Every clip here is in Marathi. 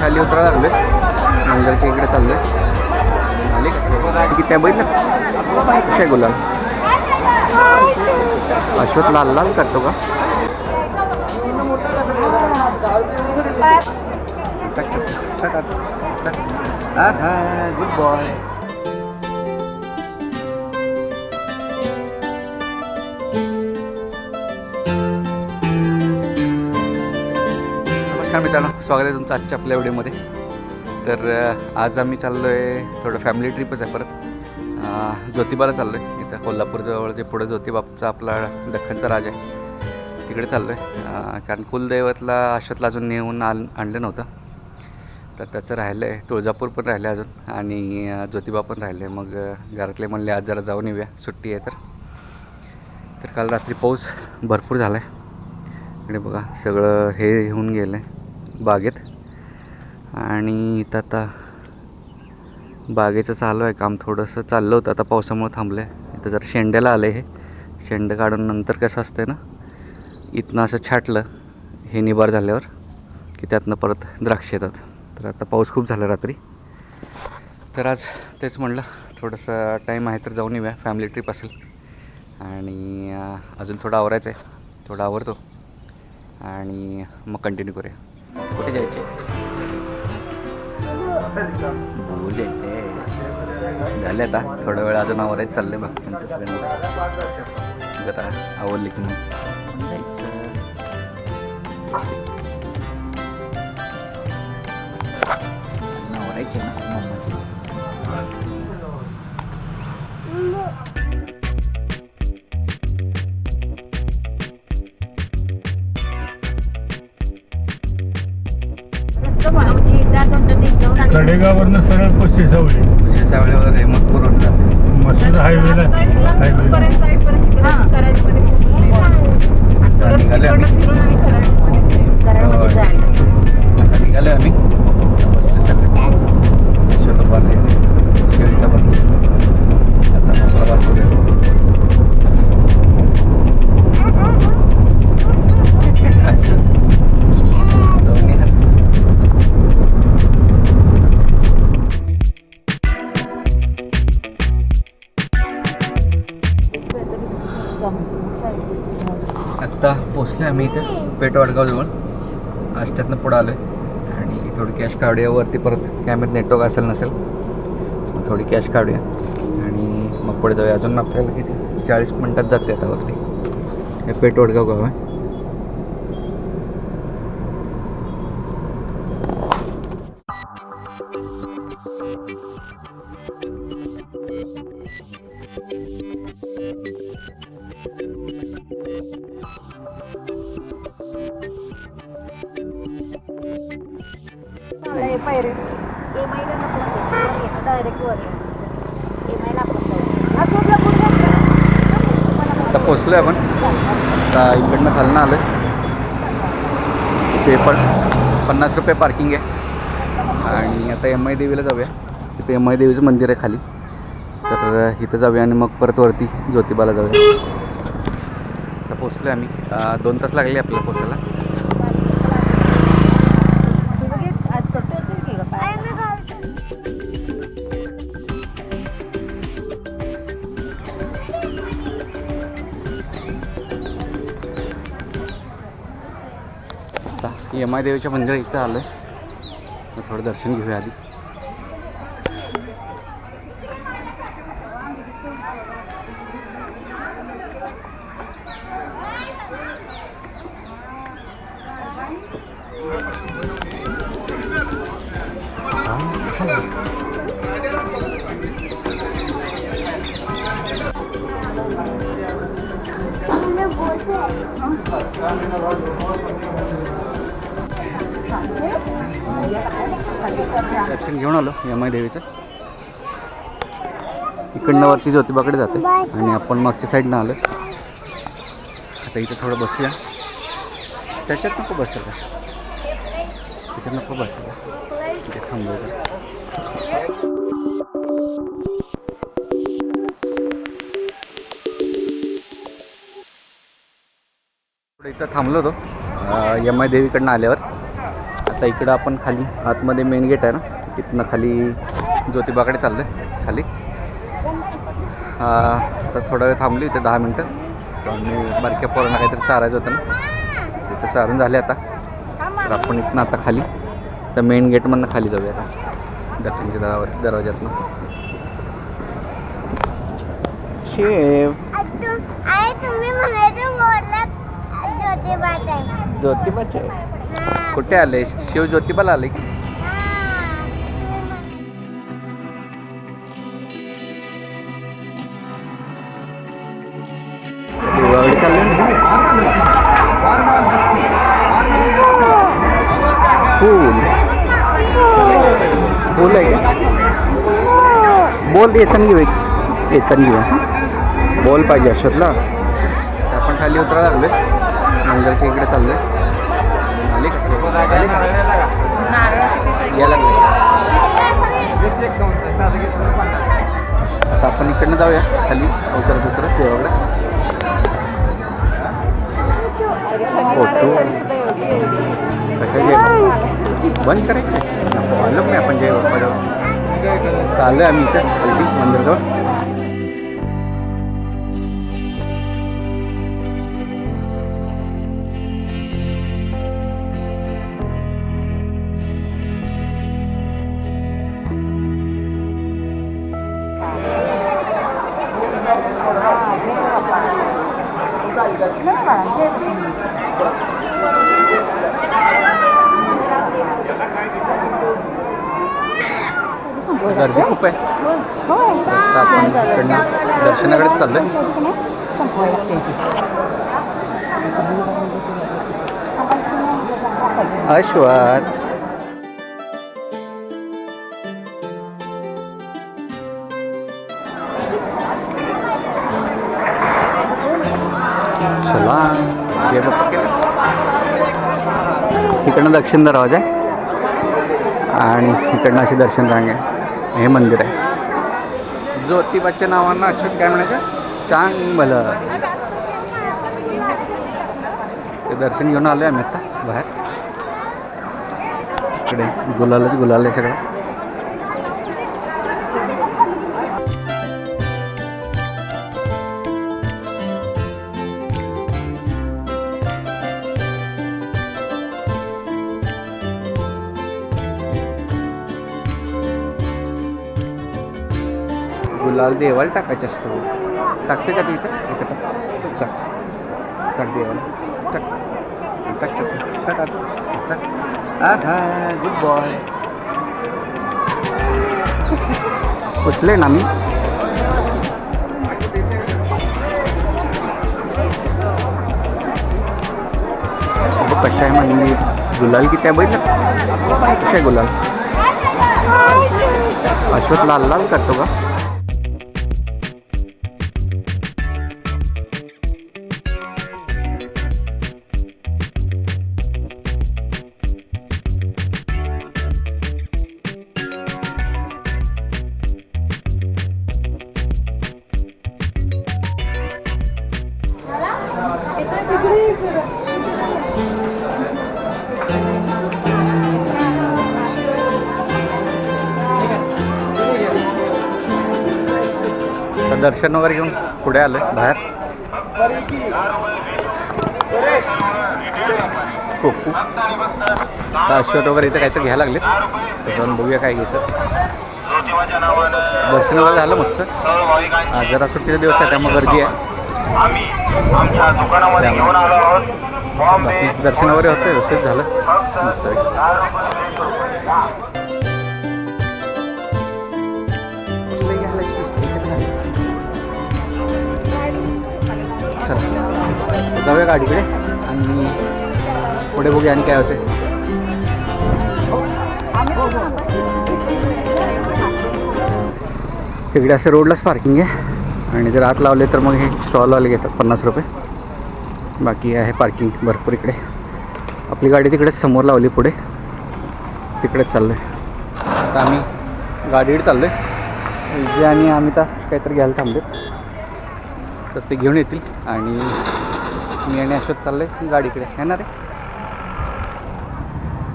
खाली उतरा लागलो आहे नांगरच्या इकडे चाललोय. आले किती आहे त्या बघितलं? काय गुलाल. अश्वत लाल लाल करतो का? Good boy. नमस्कार मित्रांनो स्वागत आहे तुमचं आजच्या आपल्या व्हिडिओमध्ये. तर आज आम्ही चाललो आहे थोडं फॅमिली ट्रिपच आहे परत. ज्योतिबाला चाललो आहे इथं कोल्हापूरजवळ जे पुढे ज्योतिबाचा आपला दख्खनचा राज आहे तिकडे चाललो आहे कारण कुलदैवतला अश्वतला अजून नेऊन आण आणलं नव्हतं. तर त्याचं राहिलं आहे तुळजापूर पण राहिलं आहे अजून आणि ज्योतिबा पण राहिले. मग घरातले म्हणले आज जरा जाऊन येऊया सुट्टी आहे तर. तर काल रात्री पाऊस भरपूर झाला आहे इकडे बघा सगळं हे होऊन गेलं आहे बागेत. आणि इथं आता बागेचं चालू आहे काम. थोडंसं चाललं होतं आता पावसामुळे थांबलं आहे इथं जर शेंड्याला आलं हे. शेंडं काढून नंतर कसं असतं ना इथनं असं छाटलं हे निबार झाल्यावर की त्यातनं परत द्राक्ष येतात. तर आता पाऊस खूप झाला रात्री. तर आज तेच म्हणलं थोडंसं टाईम आहे तर जाऊन येऊया फॅमिली ट्रिप असेल. आणि अजून थोडं आवरायचं आहे थोडं आवरतो. आणि मग कंटिन्यू करूया. कुठे जायचे? भूर जायचे. झाले आता थोडा वेळ अजून आवरायचं चाललंय बाकीच्यांचं सगळ्यांना जरा आवडले की मग. जायचं. आवरायचे ना मम्माची कडेगावरनं सरळ पस्तीस सावली. तुझ्या सावळे वगैरे मग जाते. मस्त हायवेला हायवे आता पेट वडगावजवळ आष्ट्यातनं पुढं आलो आहे आणि थोडी कॅश काढूया वरती परत कॅमेऱ्यात नेटवर्क असेल नसेल थोडी कॅश काढूया. आणि मग पुढे जाऊया. अजून आपल्याला किती? चाळीस मिनटात जाते आता वरती. हे पेट वडगाव गाव आहे. आता पोचलो आहे. आपण आता इकडनं खालनं आलो ते पण पन्नास रुपये पार्किंग आहे. आणि आता एम आय देवीला जाऊया. तिथे एम आय देवीचं मंदिर आहे खाली. तर इथं जाऊया आणि मग परत वरती ज्योतिबाला जाऊया. आता पोचलो आहे आम्ही दोन तास लागले आपल्याला पोचायला. आता. एम आय देवीच्या मंदिर इथं आलं आहे मग थोडं दर्शन घेऊया आधी. दर्शन घेऊन आलो यमाई देवीचं इकडनं वरती ज्योतिबाकडे जाते आणि आपण मागच्या साईडनं आलो आता इथं थोडं बसूया. त्याच्यात नको बसायला. त्याच्यात नको बसायला. इथे थांबवायचं थोडं इथं थांबलो होतो. यमाई आय देवीकडनं आल्यावर. आता इकडं आपण खाली आतमध्ये मेन गेट आहे ना. तिथनं खाली ज्योतिबाकडे चाललो आहे खाली आता थोडा वेळ थांबली इथे दहा मिनटं. आणि बारक्या पोरांना काहीतरी चारायचं होतं ना. तिथं चारून झाले आता. तर आपण इथनं आता खाली. तर मेन गेटमधनं खाली जाऊया आता. दक्षिणच्या दरवा दरवाज्यातनं. शेव. ज्योतिबाचे कुठे आले? शिव ज्योतिबाला आले की? बोललं आहे का? बोल येताना घेऊ एक. येताना घेऊ. बोल पाहिजे अशातला. आपण खाली उतरा लागलो मंगलच्या इकडे चाललो आहे आले का? यायला आता आपण इकडनं जाऊया. खाली उतरत उतरत देवाकडे. फोटो. कशा घे बंद करायचं. नको, नाही आपण जय चाललं आहे आम्ही इथं मंदिरजवळ हो, गर्दी खूप आहे. आपण इकडनं दर्शनाकडेच चाललोय. अश्वत चला जे बाप्पा केलं इकडनं दक्षिण दरवाजा आहे. आणि इकडनं अशी दर्शन रांग. आहे हे मंदिर आहे. ज्योतिबाच्या नावानं अक्षर काय म्हणायचं? चांगलं. ते दर्शन घेऊन आलो आहे आम्ही आता बाहेर. इकडे गुलालच गुलाल आहे सगळं. गुलाल देवाला टाकायचा असतो टाकते का तू इथं इथं टाक टाक टाक देवाला टाक टाक टाक टाक. टाक हा गुड बॉय पुसले ना मी कशा आहे मंदिर गुलाल किती आहे बघितलं कशा आहे गुलाल अश्वत लाल लाल करतो का दर्शन वगैरे घेऊन पुढे आलं बाहेर. कोकू. तर अश्वत वगैरे इथं काहीतरी घ्यायला लागले तर जाऊन बघूया काय घेतं. दर्शन वगैरे झालं मस्त. आज जरा सुट्टीचा दिवस आहे त्यामुळे गर्दी आहे. बाकी दर्शन वगैरे होतं व्यवस्थित झालं. मस्त जाऊया गाडीकडे आणि पुढे बघूया आणि काय होते तिकडे असं रोडलाच पार्किंग आहे. आणि जर आत लावले तर मग हे स्टॉलवाले घेतात पन्नास रुपये. बाकी आहे पार्किंग भरपूर इकडे. आपली गाडी तिकडेच समोर लावली पुढे. तिकडेच चाललो आहे आता आम्ही गाडीकडे चाललो आहे जे आणि आम्ही तर काहीतरी घ्यायला थांबले तर ते घेऊन येतील आणि मी आणि अशोक चाललो आहे गाडीकडे येणार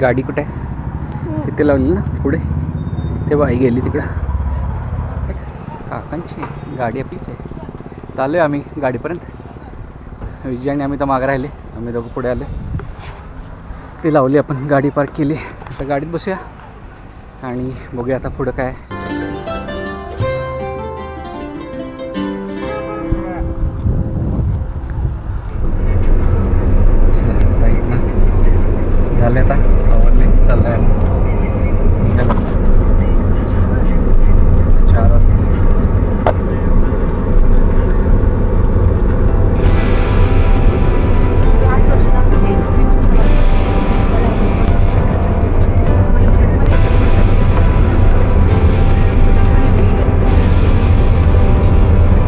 गाडी कुठे आहे? तिथे लावली ना पुढे. ते बाई गेली तिकडं. काकांची गाडी आपलीच आहे. तर आहे आम्ही गाडीपर्यंत. विजय आणि आम्ही तर मागं राहिले. आम्ही दोघं पुढे आले. ते लावली आपण गाडी पार्क केली. आता गाडीत बसूया. आणि बघूया आता पुढं काय झाले आता. आवडले. चाललंय. चार वाजले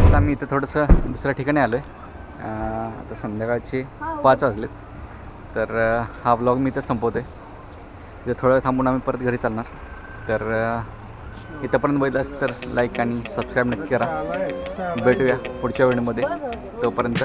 आता आम्ही इथं थोडंसं दुसऱ्या ठिकाणी आलो आहे आता संध्याकाळचे पाच वाजलेत. तर हा ब्लॉग मी इथं संपवते जर इथं थोडं थांबून आम्ही परत घरी चालणार. तर इथंपर्यंत बघितलं असेल तर लाईक आणि सबस्क्राईब नक्की करा. भेटूया पुढच्या व्हिडिओमध्ये तोपर्यंत.